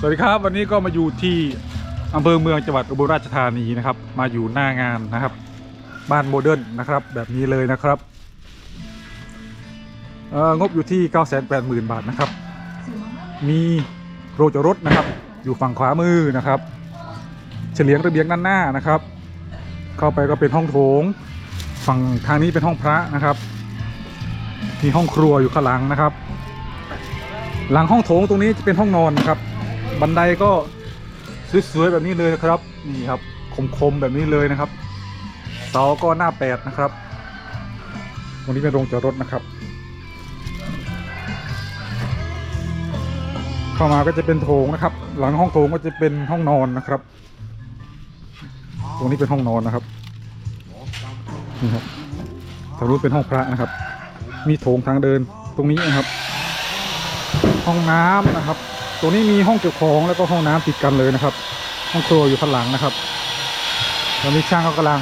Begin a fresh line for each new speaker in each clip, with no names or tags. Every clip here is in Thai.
สวัสดีครับวันนี้ก็มาอยู่ที่อำเภอเมืองจังหวัดอุบลราชธานีนะครับ มาอยู่หน้างานนะครับ บ้านโมเดิร์นนะครับ แบบนี้เลยนะครับงบอยู่ที่ 980,000 บาทนะครับ มีโรจอรถนะครับ อยู่ฝั่งขวามือนะครับ เฉลียงระเบียงด้านหน้านะครับ เข้าไปก็เป็นห้องโถง ฝั่งทางนี้เป็นห้องพระนะครับ มีห้องครัวอยู่ข้างหลังนะครับ หลังห้องโถงตรงนี้จะเป็นห้องนอนนะครับ บันไดก็สวยๆแบบนี้เลยนะครับนี่ครับคมๆแบบนี้เลยนะครับเสาก็หน้าแปดนะครับตรงนี้เป็นโรงจอดรถนะครับ เข้ามาก็จะเป็นโถงนะครับ หลังห้องโถงก็จะเป็นห้องนอนนะครับ ตรงนี้เป็นห้องนอนนะครับนี่ครับทางนู้นเป็นห้องพระนะครับ มีโถงทางเดินตรงนี้นะครับ ห้องน้ำนะครับ ตรงนี้มีห้องเก็บของแล้วก็ห้องน้ำติดกันเลยนะครับ ห้องครัวอยู่ข้างหลังนะครับ ตอนนี้ช่างก็กำลัง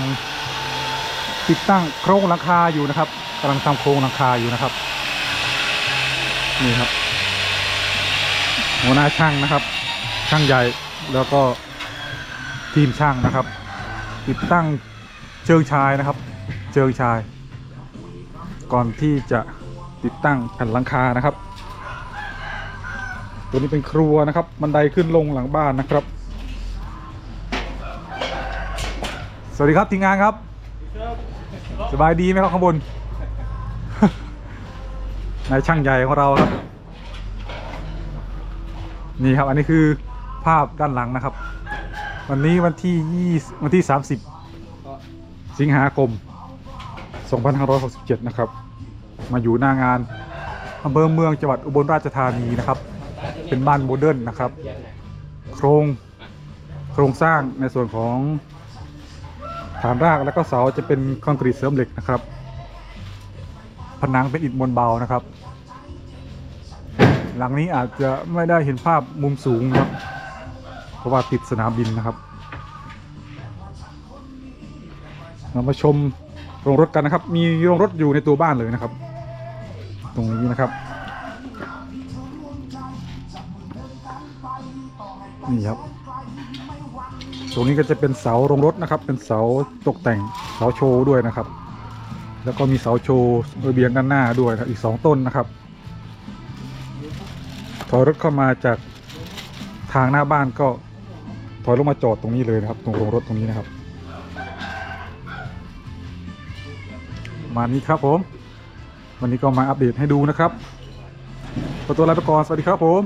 ติดตั้งโครงหลังคาอยู่นะครับกำลังทำโครงหลังคาอยู่นะครับ นี่ครับ หัวหน้าช่างนะครับ ช่างใหญ่แล้วก็ทีมช่างนะครับ ติดตั้งเชิงชายนะครับ เชิงชาย ก่อนที่จะติดตั้งแผ่นหลังคานะครับ ตัวนี้เป็นครัวนะครับบันไดขึ้นลงหลังบ้านนะครับ สวัสดีครับทีมงานครับ สบายดีไหมครับข้างบนนายช่างใหญ่ของเราครับ นี่ครับอันนี้คือภาพด้านหลังนะครับ วันนี้วันที่20วันที่ 30 สิงหาคม 2567 นะครับ มาอยู่หน้างานอำเภอเมืองจังหวัดอุบลราชธานีนะครับ เป็นบ้านโมเดิร์นนะครับ โครงโครงสร้างในส่วนของฐานรากและก็เสาจะเป็นคอนกรีตเสริมเหล็กนะครับ ผนังเป็นอิฐมวลเบานะครับ หลังนี้อาจจะไม่ได้เห็นภาพมุมสูงนะครับ เพราะว่าติดสนามบินนะครับ เรามาชมโรงรถกันนะครับ มีโรงรถอยู่ในตัวบ้านเลยนะครับ ตรงนี้นะครับ นี่ครับ ตรงนี้ก็จะเป็นเสาโรงรถนะครับ เป็นเสาตกแต่งเสาโชว์ด้วยนะครับ แล้วก็มีเสาโชว์ระเบียงด้านหน้าด้วยนะอีกสองต้นนะครับ ถอยรถเข้ามาจากทางหน้าบ้านก็ถอยลงมาจอดตรงนี้เลยนะครับ ตรงโรงรถตรงนี้นะครับ มานี้ครับผม วันนี้ก็มาอัปเดตให้ดูนะครับขอตัวลาไปก่อนสวัสดีครับผม